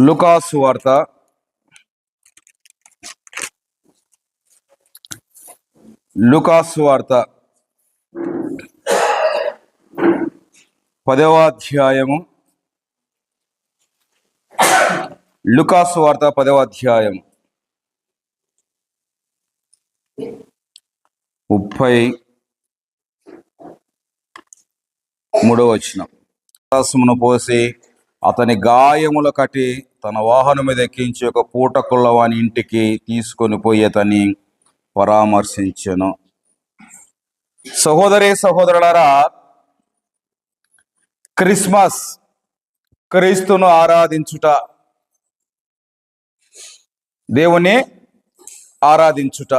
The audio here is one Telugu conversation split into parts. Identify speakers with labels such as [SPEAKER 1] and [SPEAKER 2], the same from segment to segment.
[SPEAKER 1] లుకాసు వార్త లుకాసు వార్త పదవ అధ్యాయము. లుకాసు వార్త పదవ అధ్యాయం ముప్పై మూడవ వచనం. పోసి అతని గాయముల కట్టి తన వాహనం మీద ఎక్కించి ఒక పూట వాని ఇంటికి తీసుకొని పోయి అతని సహోదరి సహోదరులారా క్రిస్మస్ క్రీస్తును ఆరాధించుట దేవుని ఆరాధించుట.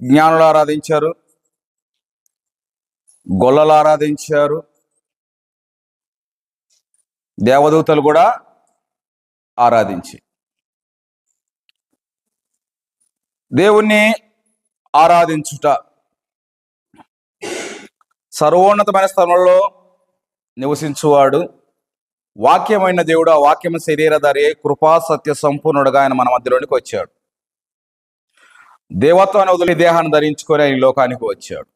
[SPEAKER 1] జ్ఞానులు ఆరాధించారు గొల్లలు ఆరాధించారు దేవదూతలు కూడా ఆరాధించి. దేవుణ్ణి ఆరాధించుట. సర్వోన్నతమైన స్థలంలో నివసించువాడు వాక్యమైన దేవుడు. ఆ వాక్యం శరీరధారి కృపా సత్య సంపూర్ణుడుగా ఆయన మన మధ్యలోనికి వచ్చాడు. దేవత్వాన్ని వదిలి దేహాన్ని ధరించుకొని ఆయన లోకానికి వచ్చాడు.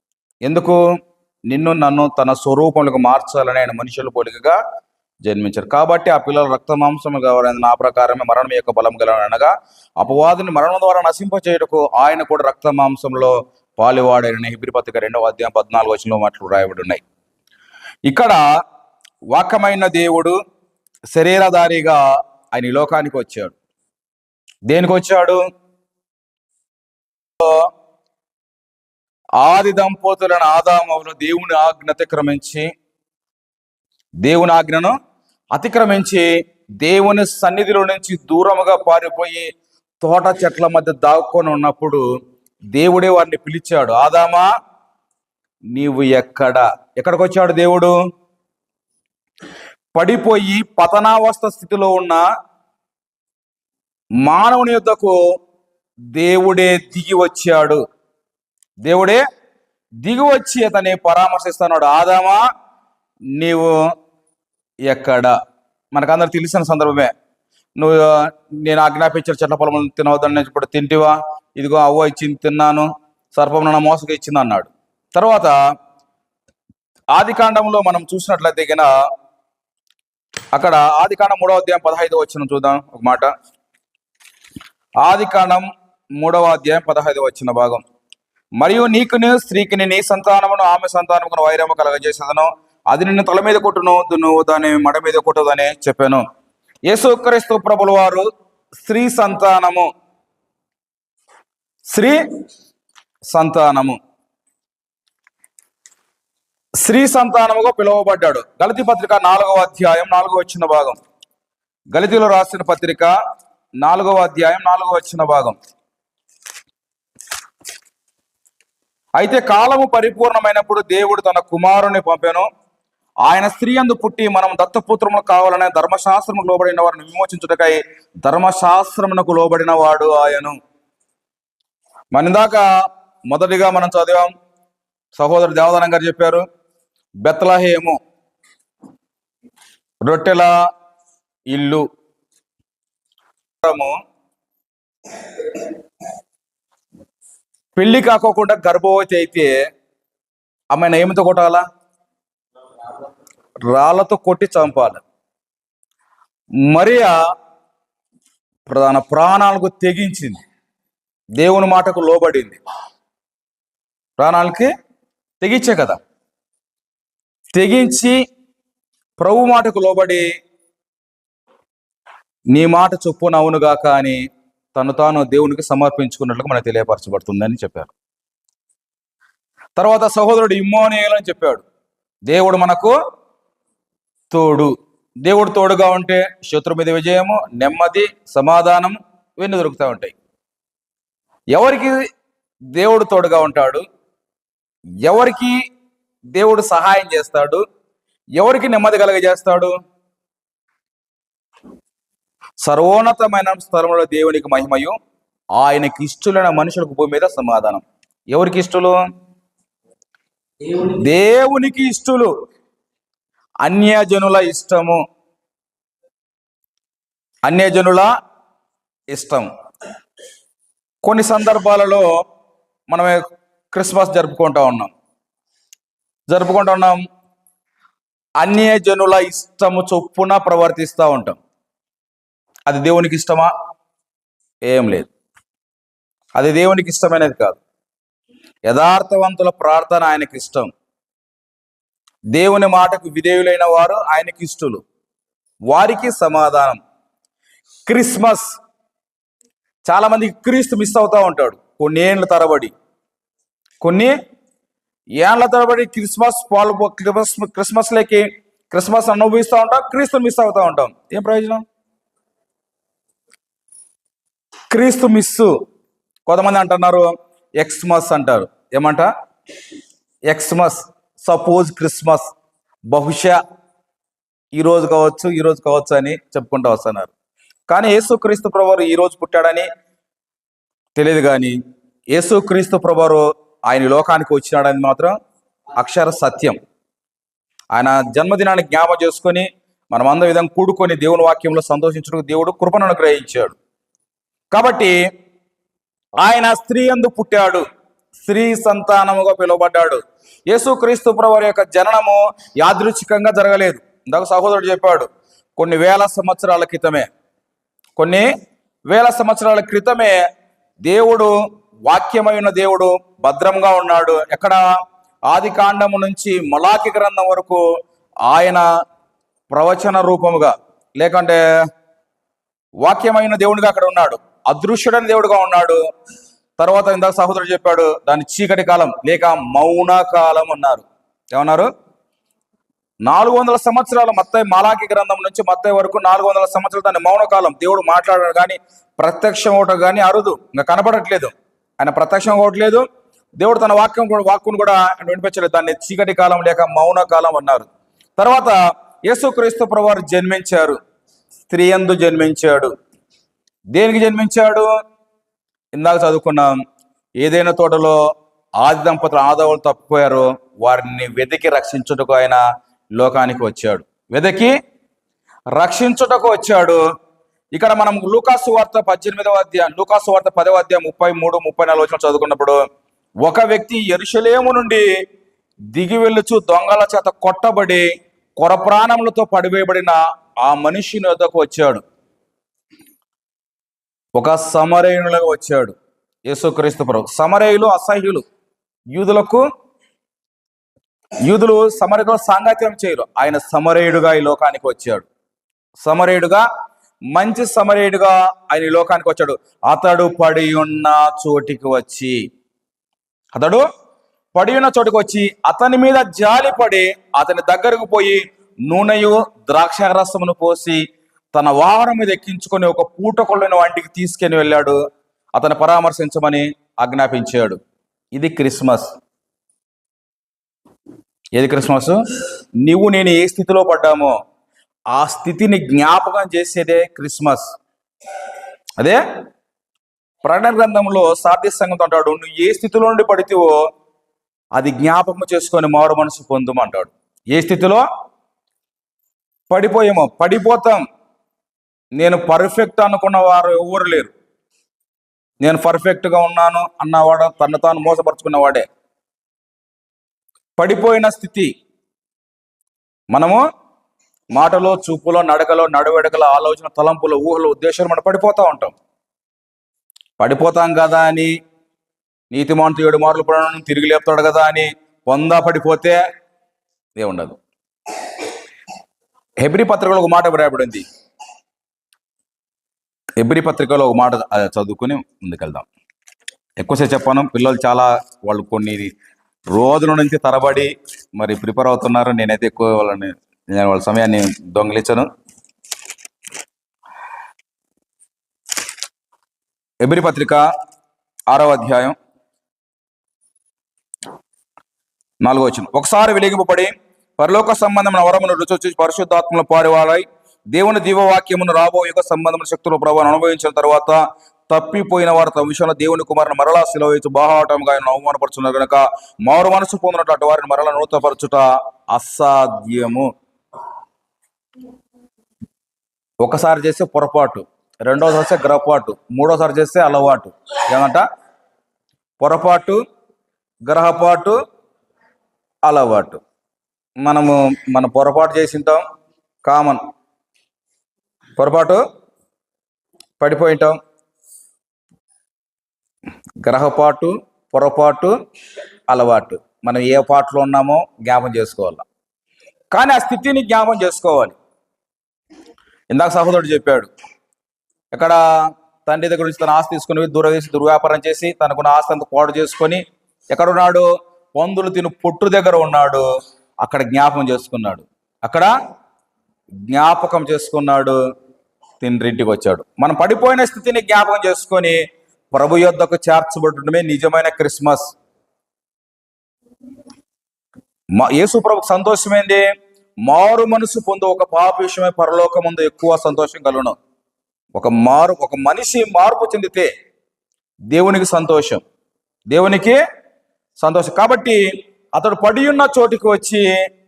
[SPEAKER 1] ఎందుకు? నిన్ను నన్ను తన స్వరూపములకు మార్చాలని ఆయన మనుషుల పోలికగా జన్మించారు. కాబట్టి ఆ పిల్లలు రక్త మాంసము కావాలని నా ప్రకారమే మరణం యొక్క బలం గల అనగా అపవాదిని మరణం ద్వారా నశింపచేయటకు ఆయన కూడా రక్త మాంసంలో పాలువాడని హిబ్రిపతిక రెండవ అధ్యాయం పద్నాలుగు వచనంలో మాటలు రాయబడి ఉన్నాయి ఇక్కడ వాకమైన దేవుడు శరీరధారిగా ఆయన లోకానికి వచ్చాడు. దేనికి వచ్చాడు? ఆది దంపతులను ఆదామవులు దేవుని ఆజ్ఞ అతిక్రమించి దేవుని ఆజ్ఞను అతిక్రమించి దేవుని సన్నిధిలో నుంచి దూరముగా పారిపోయి తోట చెట్ల మధ్య దాక్కొని ఉన్నప్పుడు దేవుడే వారిని పిలిచాడు ఆదామా నీవు ఎక్కడ? ఎక్కడికి వచ్చాడు దేవుడు? పడిపోయి పతనావస్థ స్థితిలో ఉన్న మానవుని యొద్దకు దేవుడే దిగి వచ్చాడు. దేవుడే దిగి వచ్చి అతన్ని పరామర్శిస్తున్నాడు ఆదామా నీవు ఎక్కడ? మనకందరు తెలిసిన సందర్భమే. నువ్వు నేను ఆజ్ఞాపించిన చెట్ల పొలం తినవద్దని ఇప్పుడు తింటివా? ఇదిగో అవ్వ ఇచ్చింది తిన్నాను. సర్పం నన్ను మోసగా ఇచ్చింది అన్నాడు. తర్వాత ఆది కాండంలో మనం చూసినట్లయితే గిన అక్కడ ఆది కాండం మూడవ అధ్యాయం పదహైదు వచ్చిన చూద్దాం ఒక మాట. ఆది కాండం మూడవ అధ్యాయం పదహైదు వచ్చిన భాగం. మరియు నీకును స్త్రీకిని నీ సంతానమును ఆమె సంతానమును వైరము కలగజేసేదను అది నిన్ను తల మీద కొట్టును నువ్వు దాని మడ మీద కొట్టదని చెప్పాను. యేసుక్రీస్తు ప్రభుల వారు స్త్రీ సంతానము. స్త్రీ సంతానము. స్త్రీ సంతానముగా పిలువబడ్డాడు. గలతి పత్రిక నాలుగవ అధ్యాయం నాలుగవ వచ్చిన భాగం. గలితిలో రాసిన పత్రిక నాలుగవ అధ్యాయం నాలుగవ వచ్చిన భాగం. అయితే కాలము పరిపూర్ణమైనప్పుడు దేవుడు తన కుమారుని పంపాను. ఆయన స్త్రీ అందు పుట్టి మనం దత్తపుత్రములు కావాలనే ధర్మశాస్త్రము లోబడిన వారిని విమోచించుటకై ధర్మశాస్త్రమునకు లోబడిన వాడు ఆయను. మన ఇందాక మొదటిగా మనం చదివాం సహోదరు దేవదానం గారు చెప్పారు బెత్లహేము రొట్టెల ఇల్లు. పెళ్ళి కాకోకుండా గర్భవతి అయితే ఆమెను ఏమితో కొట్టాలా? రాళ్ళతో కొట్టి చంపాలి. మరియా ప్రధాన ప్రాణాలకు తెగించింది. దేవుని మాటకు లోబడింది. ప్రాణాలకి తెగించే కదా. తెగించి ప్రభు మాటకు లోబడి నీ మాట చొప్పున అవునుగాక అని తను తాను దేవునికి సమర్పించుకున్నట్లు మనకు తెలియపరచబడుతుందని చెప్పారు. తర్వాత సహోదరుడు ఇమ్మోనియలు అని చెప్పాడు. దేవుడు మనకు తోడు. దేవుడు తోడుగా ఉంటే శత్రు మీద విజయము నెమ్మది సమాధానం ఇవన్నీ దొరుకుతూ ఉంటాయి. ఎవరికి దేవుడు తోడుగా ఉంటాడు? ఎవరికి దేవుడు సహాయం చేస్తాడు? ఎవరికి నెమ్మది కలగజేస్తాడు? సర్వోన్నతమైన స్థలంలో దేవునికి మహిమయు ఆయనకి ఇష్టలైన మనుషులకు భూమి మీద సమాధానం. ఎవరికి ఇష్టలు? దేవునికి ఇష్టలు. అన్యజనుల ఇష్టము. అన్యజనుల ఇష్టం. కొన్ని సందర్భాలలో మనం క్రిస్మస్ జరుపుకుంటా ఉన్నాం. జరుపుకుంటా ఉన్నాం. అన్యజనుల ఇష్టము చొప్పున ప్రవర్తిస్తూ ఉంటాం. అది దేవునికి ఇష్టమా? ఏం లేదు. అది దేవునికి ఇష్టమైనది కాదు. యథార్థవంతుల ప్రార్థన ఆయనకి ఇష్టం దేవుని మాటకు విధేయులైన వారు ఆయనకి ఇష్టలు. వారికి సమాధానం. క్రిస్మస్. చాలామంది క్రీస్తు మిస్ అవుతూ ఉంటాడు. కొన్ని ఏళ్ళ తరబడి. కొన్ని ఏళ్ళ తరబడి క్రిస్మస్ పాలు క్రిస్మస్ క్రిస్మస్లోకి క్రిస్మస్ అనుభవిస్తూ ఉంటాం క్రీస్తు మిస్ అవుతూ ఉంటాం. ఏం ప్రయోజనం? క్రీస్తు మిస్. కొంతమంది అంటున్నారు ఎక్స్మస్ అంటారు. ఏమంట? ఎక్స్మస్. సపోజ్ క్రిస్మస్ బహుశా ఈ రోజు కావచ్చు ఈ రోజు కావచ్చు అని చెప్పుకుంటూ వస్తున్నారు. కానీ యేసుక్రీస్తు ప్రభువారు ఈ రోజు పుట్టాడని తెలియదు కానీ యేసుక్రీస్తు ప్రభువారు ఆయన లోకానికి వచ్చినాడని మాత్రం అక్షర సత్యం. ఆయన జన్మదినాన్ని జ్ఞాపం చేసుకొని మనం అంద విధంగా కూడుకొని దేవుని వాక్యంలో సంతోషించడానికి దేవుడు కృపను అనుగ్రహించాడు. కాబట్టి ఆయన స్త్రీ అందు పుట్టాడు. స్త్రీ సంతానముగా పిలువబడ్డాడు. యేసుక్రీస్తు ప్రభువారి యొక్క జననము యాదృచ్ఛికంగా జరగలేదు. ఇందాక సహోదరుడు చెప్పాడు కొన్ని వేల సంవత్సరాల క్రితమే. కొన్ని వేల సంవత్సరాల క్రితమే దేవుడు వాక్యమైన దేవుడు భద్రంగా ఉన్నాడు. ఎక్కడ? ఆది కాండము నుంచి మలాకి గ్రంథం వరకు ఆయన ప్రవచన రూపముగా లేకంటే వాక్యమైన దేవుడిగా అక్కడ ఉన్నాడు. అదృశ్యుడైన దేవుడుగా ఉన్నాడు. తర్వాత ఇందాక సహోదరుడు చెప్పాడు దాని చీకటి కాలం లేక మౌన కాలం అన్నారు. ఏమన్నారు? నాలుగు వందల సంవత్సరాల మత్తయ్య మాలాకి గ్రంథం నుంచి మత్తయ్య వరకు నాలుగు వందల సంవత్సరాలు దాని మౌన కాలం. దేవుడు మాట్లాడడం కానీ ప్రత్యక్షం అవటం కానీ అరుదు ఇంకా కనపడట్లేదు. ఆయన ప్రత్యక్షం అవ్వట్లేదు దేవుడు తన వాక్యం కూడా వాక్కును కూడా ఆయన వినిపించలేదు. దాన్ని చీకటి కాలం లేక మౌన కాలం అన్నారు. తర్వాత యేసుక్రీస్తు ప్రభువారు జన్మించారు. స్త్రీ యందు జన్మించాడు. దేనికి జన్మించాడు? ఇందాక చదువుకున్నాం ఏదైనా తోటలో ఆది దంపతులు ఆదవులు తప్పిపోయారు వారిని వెతికి రక్షించుటకు ఆయన లోకానికి వచ్చాడు. వెతికి రక్షించుటకు వచ్చాడు. ఇక్కడ మనం లూకాసు వార్త పద్దెనిమిదవ అధ్యాయం లూకాసు వార్త పదవ అధ్యాయం ముప్పై మూడు ముప్పై నాలుగు వచ్చిన చదువుకున్నప్పుడు ఒక వ్యక్తి ఎరుషలేము నుండి దిగి వెళ్ళుచు దొంగల చేత కొట్టబడి కొర ప్రాణములతో పడివేయబడిన ఆ మనిషిని వద్దకు వచ్చాడు. ఒక సమరయునులుగా వచ్చాడు యేసుక్రీస్తు ప్రభు సమరయులు అసహ్యులు. యూదులకు యూదులు సమరతో సాంగత్యం చేయరు. ఆయన సమరయుడుగా ఈ లోకానికి వచ్చాడు. సమరయుడుగా మంచి సమరయుడుగా ఆయన ఈ లోకానికి వచ్చాడు. అతడు పడి ఉన్న చోటికి వచ్చి అతడు పడి ఉన్న చోటుకు వచ్చి అతని మీద జాలిపడి అతని దగ్గరకు పోయి నూనెయు ద్రాక్షరసమును పోసి తన వాహనం మీద ఎక్కించుకొని ఒక పూటకొళ్ళని వంటికి తీసుకెని వెళ్ళాడు. అతను పరామర్శించమని ఆజ్ఞాపించాడు. ఇది క్రిస్మస్. ఏది క్రిస్మస్? నువ్వు నేను ఏ స్థితిలో పడ్డామో ఆ స్థితిని జ్ఞాపకం చేసేదే క్రిస్మస్. అదే? ప్రకటన గ్రంథంలో సాధ్య సంగతి అంటాడు. నువ్వు ఏ స్థితిలో నుండి పడితేవో అది జ్ఞాపకం చేసుకొని మారు మనసు పొందుమంటాడు ఏ స్థితిలో? పడిపోయేమో. పడిపోతాం. నేను పర్ఫెక్ట్ అనుకున్న వారు ఎవరు లేరు. నేను పర్ఫెక్ట్గా ఉన్నాను అన్నవాడు తను తాను మోసపరుచుకున్నవాడే పడిపోయిన స్థితి. మనము మాటలో చూపులో నడకలో నడువెడకలో ఆలోచన తలంపులో ఊహలో ఉద్దేశాలు మనం పడిపోతూ ఉంటాం. పడిపోతాం కదా అని నీతిమాంతు ఏడు మార్లు పడడం తిరిగి లేపుతాడు కదా అని వంద పడిపోతే ఏముండదు. హెబ్రి పత్రికలో ఒక మాట వ్రాయబడింది ఎబ్రి పత్రికలో ఒక మాట చదువుకుని ముందుకెళ్దాం. ఎక్కువసేపు చెప్పాను పిల్లలు చాలా వాళ్ళు కొన్ని రోజుల నుంచి తరబడి మరి ప్రిపేర్ అవుతున్నారు. నేనైతే ఎక్కువ వాళ్ళని నేను వాళ్ళ సమయాన్ని దొంగిలించను. ఎబ్రి పత్రిక ఆరవ అధ్యాయం నాలుగో వచ్చిన ఒకసారి వెలిగింపబడి పరలోక సంబంధమైన వరమును రుచి వచ్చి పరిశుద్ధాత్మలు పారివాడై దేవుని దీవవాక్యమును రాబో యుగ సంబంధమైన శక్తుల ప్రభావం అనుభవించిన తర్వాత తప్పిపోయిన వారు తమ విషయంలో దేవుని కుమారుని మరలా సిలవేసి బాహాటంగా ఆయన అవమానపరుచున్నారు కనుక మారు మనసు పొందినటువంటి వారిని మరలా నూతపరచుట అసాధ్యము. ఒకసారి చేస్తే పొరపాటు రెండోసారి చేస్తే గ్రహపాటు మూడోసారి చేస్తే అలవాటు. ఏమంట? పొరపాటు గ్రహపాటు అలవాటు. మనము మన పొరపాటు చేసింటాం కామన్. పొరపాటు పడిపోయటం. గ్రహపాటు పొరపాటు అలవాటు. మనం ఏ పాటలో ఉన్నామో జ్ఞాపం చేసుకోవాలి. కానీ ఆ స్థితిని జ్ఞాపం చేసుకోవాలి. ఇందాక సహోదరుడు చెప్పాడు ఇక్కడ తండ్రి దగ్గర నుంచి తన ఆస్తి తీసుకుని దూరవేసి దుర్వ్యాపారం చేసి తనకున్న ఆస్తి అంతా పాడు చేసుకొని ఎక్కడున్నాడు? పందులు తిను పొట్టు దగ్గర ఉన్నాడు. అక్కడ జ్ఞాపకం చేసుకున్నాడు. అక్కడ జ్ఞాపకం చేసుకున్నాడు. తిండ్రింటికి వచ్చాడు. మనం పడిపోయిన స్థితిని జ్ఞాపకం చేసుకొని ప్రభు యొద్దకు చేర్చబడటమే నిజమైన క్రిస్మస్. మా యేసు ప్రభుకు సంతోషమైంది? మారు మనసు పొందు ఒక పాప విషయమై పరలోక ముందు ఎక్కువ సంతోషం కలుగును. ఒక మారు ఒక మనిషి మార్పు చెందితే దేవునికి సంతోషం. దేవునికి సంతోషం. కాబట్టి అతడు పడి ఉన్న చోటికి వచ్చి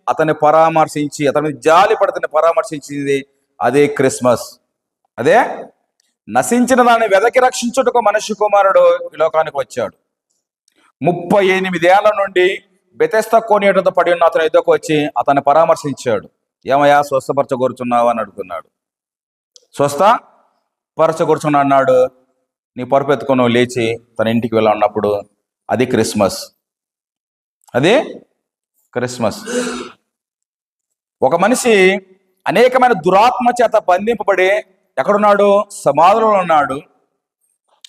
[SPEAKER 1] అతన్ని పరామర్శించి అతని జాలి పడితేనే పరామర్శించింది అదే క్రిస్మస్. అదే నశించిన దాన్ని వెదకి రక్షించుటకు మనిషి కుమారుడు ఈ లోకానికి వచ్చాడు. ముప్పై ఎనిమిదేళ్ళ నుండి బెతెస్త కోనేటతో పడి ఉన్న అతను ఎదుకు వచ్చి అతన్ని పరామర్శించాడు. ఏమయ్యా స్వస్థపరచగూర్చున్నావు అని అడుగుతున్నాడు. స్వస్థ పరచగూర్చున్నా అన్నాడు. నీ పరుపు ఎత్తుకొని లేచి తన ఇంటికి వెళ్ళన్నప్పుడు అది క్రిస్మస్. అది క్రిస్మస్. ఒక మనిషి అనేకమైన దురాత్మ చేత బంధింపబడి ఎక్కడున్నాడు? సమాధులలో ఉన్నాడు.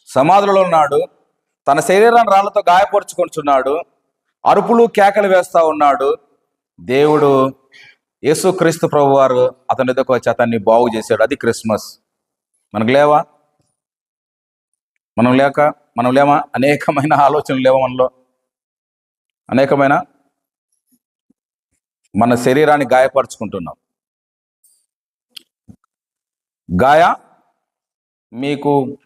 [SPEAKER 1] సమాధులలో ఉన్నాడు. తన శరీరాన్ని రాళ్ళతో గాయపరుచుకొంచున్నాడు. అరుపులు కేకలు వేస్తా ఉన్నాడు. దేవుడు యేసుక్రీస్తు ప్రభు వారు అతని ఎదుకు వచ్చి అతన్ని బాగు చేశాడు. అది క్రిస్మస్. మనకు లేవా? మనం లేక? మనం లేమా? అనేకమైన ఆలోచనలు లేవా మనలో? అనేకమైన? మన శరీరాన్ని గాయపరుచుకుంటున్నాం. గాయ మీకు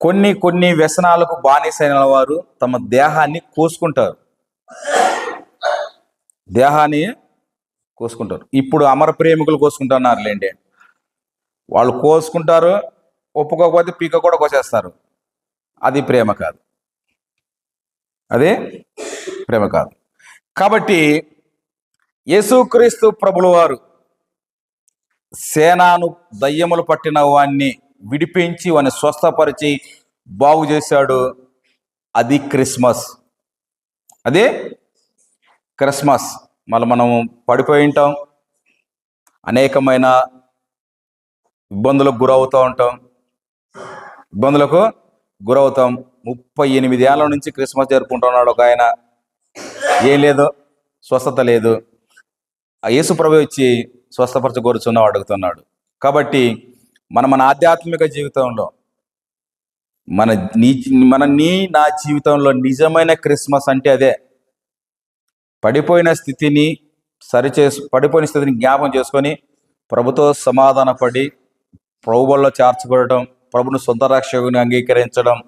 [SPEAKER 1] కొన్ని కొన్ని వ్యసనాలకు బానిసైన వారు తమ దేహాన్ని కోసుకుంటారు. దేహాన్ని కోసుకుంటారు. ఇప్పుడు అమర ప్రేమికులు కోసుకుంటున్నారు లేండి. వాళ్ళు కోసుకుంటారు ఒప్పుకోకపోతే పీక కూడా కోసేస్తారు. అది ప్రేమ కాదు. అదే ప్రేమ కాదు. కాబట్టి యేసుక్రీస్తు ప్రభులవారు సేనాను దయ్యములు పట్టిన వాణ్ణి విడిపించి వాని స్వస్థపరిచి బాగు చేశాడు. అది క్రిస్మస్. అదే క్రిస్మస్. మళ్ళీ మనం పడిపోయి ఉంటాం. అనేకమైన ఇబ్బందులకు గురవుతూ ఉంటాం. ఇబ్బందులకు గురవుతాం. ముప్పై ఎనిమిది ఏళ్ళ నుంచి క్రిస్మస్ జరుపుకుంటున్నాడు ఒక ఆయన. ఏం లేదు. స్వస్థత లేదు. ఆ యేసు ప్రభు వచ్చి స్వస్థపరచగోరుచున్నావు అడుగుతున్నాడు. కాబట్టి మన మన ఆధ్యాత్మిక జీవితంలో మన నీ మన నీ నా జీవితంలో నిజమైన క్రిస్మస్ అంటే అదే. పడిపోయిన స్థితిని సరిచేసు పడిపోయిన స్థితిని జ్ఞాపం చేసుకొని ప్రభుతో సమాధానపడి ప్రభువుల్లో చేర్చబడటం ప్రభును సొంత రక్షకుని అంగీకరించడం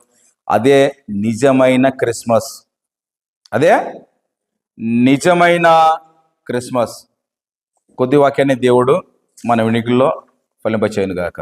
[SPEAKER 1] అదే నిజమైన క్రిస్మస్. అదే? నిజమైన క్రిస్మస్. కొద్ది వాక్యాన్ని దేవుడు మన వినికిల్లో ఫలింపచేయను గాక